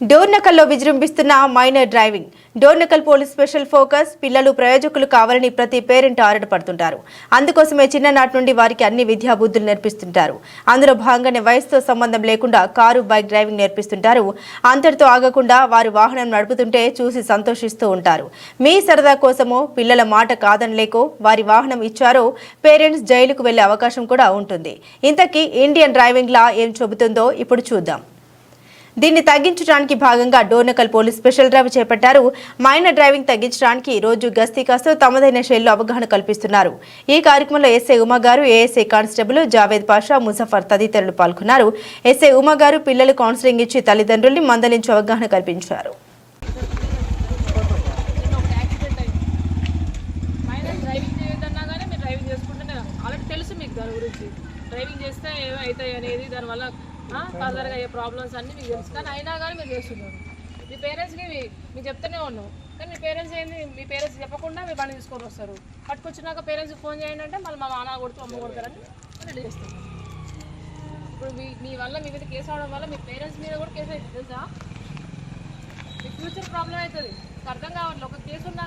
డోర్నకల్లో విజృంభిస్తున్న minor driving. Dornakal police special focus పిల్లలు ప్రయోజకులు కావాలని ప్రతి పేరెంట్ ఆరాటపడుతుంటారు. అందుకోసమే చిన్ననాటి నుండి వారికి అన్ని విద్యాబుద్ధులు నేర్పిస్తుంటారు. అందులో భాగంగానే వయసుతో సంబంధం లేకుండా కారు బైక్ డ్రైవింగ్ నేర్పిస్తుంటారు. అంతటితో ఆగకుండా వారు వాహనం నడుపుతుంటే చూసి సంతోషిస్తూ ఉంటారు. మీ సరదా కోసమో పిల్లల మాట కాదనలేకో వారి వాహనం ఇచ్చారో పేరెంట్స్ జైలుకు వెళ్ళే అవకాశం కూడా ఉంటుంది. ఇంతకీ ఇండియన్ డ్రైవింగ్ లా ఏం చెబుతుందో ఇప్పుడు చూద్దాం. దీన్ని తగ్గించడానికి భాగంగా డోర్నకల్ పోలీస్ స్పెషల్ డ్రైవ్ చేపట్టారు. మైనర్ డ్రైవింగ్ తగ్గించడానికి రోజు గస్తీ కాస్తూ తమదైన శైలిలో అవగాహన కల్పిస్తున్నారు. ఈ కార్యక్రమంలో ఎస్ఐ ఉమా గారు ఏఎస్ఐ కానిస్టేబుల్ జావేద్ పాషా ముజఫర్ తదితరులు పాల్గొన్నారు. ఎస్ఏ ఉమా గారు పిల్లలు కౌన్సిలింగ్ ఇచ్చి తల్లిదండ్రుల్ని మందలించి అవగాహన కల్పించారు. డ్రైవింగ్ చేస్తే ఏమో అనేది దానివల్ల ఫర్దర్గా అయ్యే ప్రాబ్లమ్స్ అన్నీ మీకు తెలుసు. కానీ అయినా కానీ మీరు చేస్తున్నారు. మీ పేరెంట్స్కి మీకు చెప్తూనే ఉన్నాం. కానీ మీ పేరెంట్స్ ఏంది? మీ పేరెంట్స్ చెప్పకుండా మీ బండి తీసుకొని వస్తారు. పట్టుకొచ్చినాక పేరెంట్స్కి ఫోన్ చేయండి అంటే మళ్ళీ మా నాన్న కొడుతూ అమ్మ కొడతారని రెడీ చేస్తాం ఇప్పుడు మీ మీ వల్ల మీ మీద కేసు అవడం వల్ల మీ పేరెంట్స్ మీద కూడా కేసు అవుతుంది తెలుసా? మీ ఫ్యూచర్ ప్రాబ్లం అవుతుంది. అర్థం కావట్లేదు. ఒక కేసు ఉన్నా